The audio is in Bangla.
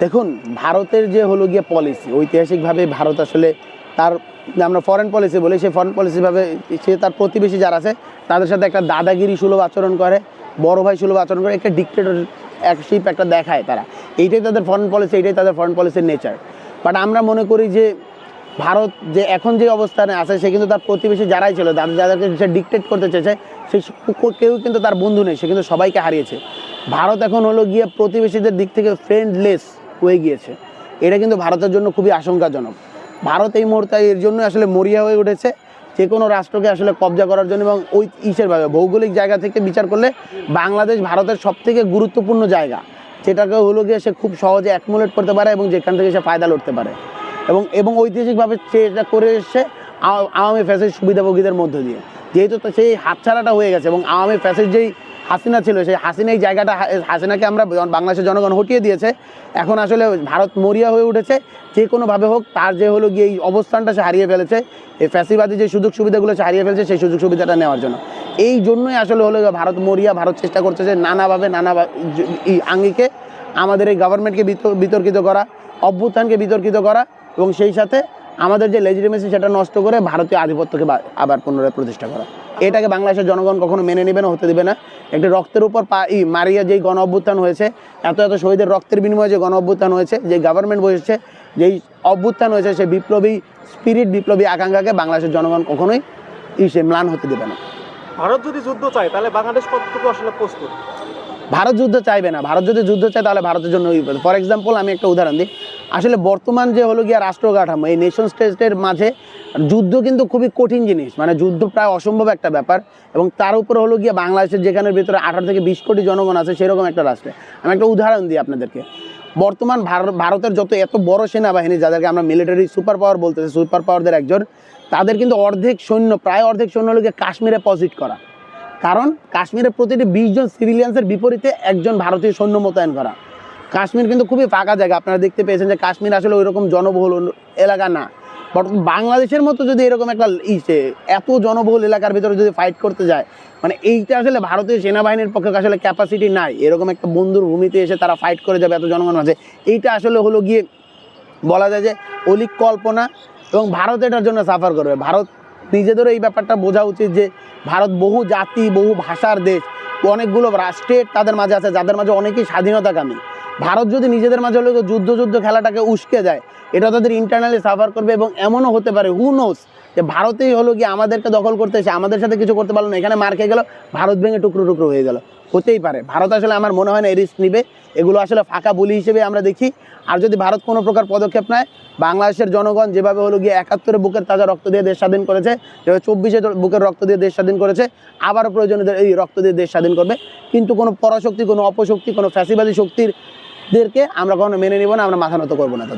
দেখুন, ভারতের যে হলো গিয়ে পলিসি ঐতিহাসিকভাবে ভারত আসলে তার, আমরা ফরেন পলিসি বলি, সেই ফরেন পলিসিভাবে সে তার প্রতিবেশী যারা আছে, তাদের সাথে একটা দাদাগিরি সুলভ আচরণ করে, বড় ভাই সুলভ আচরণ করে, একটা ডিক্টেটর একশিপ একটা দেখায় তারা। এইটাই তাদের ফরেন পলিসি এইটাই তাদের ফরেন পলিসির নেচার বাট আমরা মনে করি যে ভারত যে এখন যে অবস্থানে আছে, সে কিন্তু তার প্রতিবেশী যারাই ছিল, যাদেরকে সে ডিকটেট করতে চেয়েছে, সে কেউ কিন্তু তার বন্ধু নেই, সে কিন্তু সবাইকে হারিয়েছে। ভারত এখন হলো গিয়ে প্রতিবেশীদের দিক থেকে ফ্রেন্ডলেস হয়ে গিয়েছে। এটা কিন্তু ভারতের জন্য খুবই আশঙ্কাজনক। ভারত এই মুহূর্তে এর জন্য আসলে মরিয়া হয়ে উঠেছে। যে কোনো রাষ্ট্রকে আসলে কবজা করার জন্য এবং ওই ইসের ভাবে ভৌগোলিক জায়গা থেকে বিচার করলে বাংলাদেশ ভারতের সব থেকে গুরুত্বপূর্ণ জায়গা। যেটাকে হলো গিয়ে সে খুব সহজে অ্যাকমুলেট করতে পারে এবং যেখান থেকে সে ফায়দা লড়তে পারে। এবং এবং ঐতিহাসিকভাবে সে এটা করে এসছে আওয়া- আওয়ামী ফ্যাসের সুবিধাভোগীদের মধ্য দিয়ে। যেহেতু সেই হাতছাড়াটা হয়ে গেছে এবং আওয়ামী ফ্যাসের যেই হাসিনা ছিল, সেই হাসিনা এই জায়গাটা, হাসিনাকে আমরা বাংলাদেশের জনগণ হটিয়ে দিয়েছে। এখন আসলে ভারত মরিয়া হয়ে উঠেছে, যে কোনোভাবে হোক তার যে হলো গিয়ে এই অবস্থানটা সে হারিয়ে ফেলেছে, এই ফ্যাসিবাদী যে সুযোগ সুবিধাগুলো সে হারিয়ে ফেলেছে, সেই সুযোগ সুবিধাটা নেওয়ার জন্য। এই জন্যই আসলে হলো ভারত মরিয়া, ভারত চেষ্টা করছে যে নানাভাবে নানা এই আঙ্গিকে, আমাদের এই গভর্নমেন্টকে বিতর্কিত করা, অভ্যুত্থানকে বিতর্কিত করা এবং সেই সাথে আমাদের যে লেজিটিমেসি সেটা নষ্ট করে ভারতীয় আধিপত্যকে আবার পুনরায় প্রতিষ্ঠা করা। এটাকে বাংলাদেশের জনগণ কখনো মেনে নেবে না, হতে দেবে না। একটি রক্তের উপর পা ই মারিয়া যেই গণ অভ্যুত্থান হয়েছে, এত এত শহীদের রক্তের বিনিময়ে যে গণ অভ্যুত্থান হয়েছে, যে গভর্নমেন্ট বসেছে, যেই অভ্যুত্থান হয়েছে সেই বিপ্লবী স্পিরিট বিপ্লবী আকাঙ্ক্ষাকে বাংলাদেশের জনগণ কখনোই ই সে ম্লান হতে দেবে না। ভারত যদি যুদ্ধ চায়, তাহলে বাংলাদেশ কতটুকু আসলে প্রস্তুত? ভারত যুদ্ধ চাইবে না। ভারত যদি যুদ্ধ চায়, তাহলে ভারতের জন্য ফর এক্সাম্পল আমি একটা উদাহরণ দিই। আসলে বর্তমান যে হলো গিয়া রাষ্ট্র কাঠামো এই নেশন স্টেটের মাঝে যুদ্ধ কিন্তু খুবই কঠিন জিনিস। মানে যুদ্ধ প্রায় অসম্ভব একটা ব্যাপার এবং তার উপরে হলো গিয়ে বাংলাদেশের যেখানের ভিতরে আঠারো থেকে বিশ কোটি জনগণ আছে, সেরকম একটা রাষ্ট্রে। আমি একটা উদাহরণ দিই আপনাদেরকে। বর্তমান ভার- ভারতের যত, এত বড় সেনাবাহিনী, যাদেরকে আমরা মিলিটারি সুপার পাওয়ার বলতেছি সুপার পাওয়ারদের একজন, তাদের কিন্তু অর্ধেক সৈন্য, প্রায় অর্ধেক সৈন্য হলো গিয়ে কাশ্মীরে পজিট করা। কারণ কাশ্মীরের প্রতিটি বিশ জন সিভিলিয়ান্সের বিপরীতে একজন ভারতীয় সৈন্য মোতায়েন করা। কাশ্মীর কিন্তু খুবই ফাঁকা জায়গা। আপনারা দেখতে পেয়েছেন যে কাশ্মীর আসলে ওইরকম জনবহুল অন্য এলাকা না। বাংলাদেশের মতো যদি এরকম একটা ইসে, এত জনবহুল এলাকার ভিতরে যদি ফাইট করতে যায় মানে এইটা আসলে ভারতীয় সেনাবাহিনীর পক্ষে আসলে ক্যাপাসিটি নাই। এরকম একটা বন্ধুর ভূমিতে এসে তারা ফাইট করে যাবে এত জনগণ আছে এইটা আসলে হলো গিয়ে বলা যায় যে অলিক কল্পনা এবং ভারত এটার জন্য সাফার করবে। ভারত নিজেদেরও এই ব্যাপারটা বোঝা উচিত যে ভারত বহু জাতি, বহু ভাষার দেশ, অনেকগুলো রাষ্ট্রের তাদের মাঝে আছে, যাদের মাঝে অনেকেই স্বাধীনতাকামী। ভারত যদি নিজেদের মাঝে হলে যুদ্ধ যুদ্ধ খেলাটাকে উস্কে যায় এটা তাদের ইন্টারনালি সাফার করবে এবং এমনও হতে পারে হু নোস যে ভারতেই হলো কি আমাদেরকে দখল করতে এসে আমাদের সাথে কিছু করতে পারল না, এখানে মার খেয়ে গেল, ভারত ভেঙে টুকরো টুকরো হয়ে গেল। হতেই পারে। ভারত আসলে আমার মনে হয় না রিস্ক নিবে। এগুলো আসলে ফাঁকা বলি হিসেবে আমরা দেখি। আর যদি ভারত কোনো প্রকার পদক্ষেপ নেয়, বাংলাদেশের জনগণ যেভাবে হলো গিয়ে একাত্তরে বুকের তাজা রক্ত দিয়ে দেশ স্বাধীন করেছে, যেভাবে চব্বিশে বুকের রক্ত দিয়ে দেশ স্বাধীন করেছে, আবারও প্রয়োজনে এই রক্ত দিয়ে দেশ স্বাধীন করবে। কিন্তু কোনো পরাশক্তি, কোনো অপশক্তি, কোনো ফ্যাসিবাদী শক্তির দেরকে আমরা কখনো মেনে নিব না, আমরা মাথা নত করব না তাদের।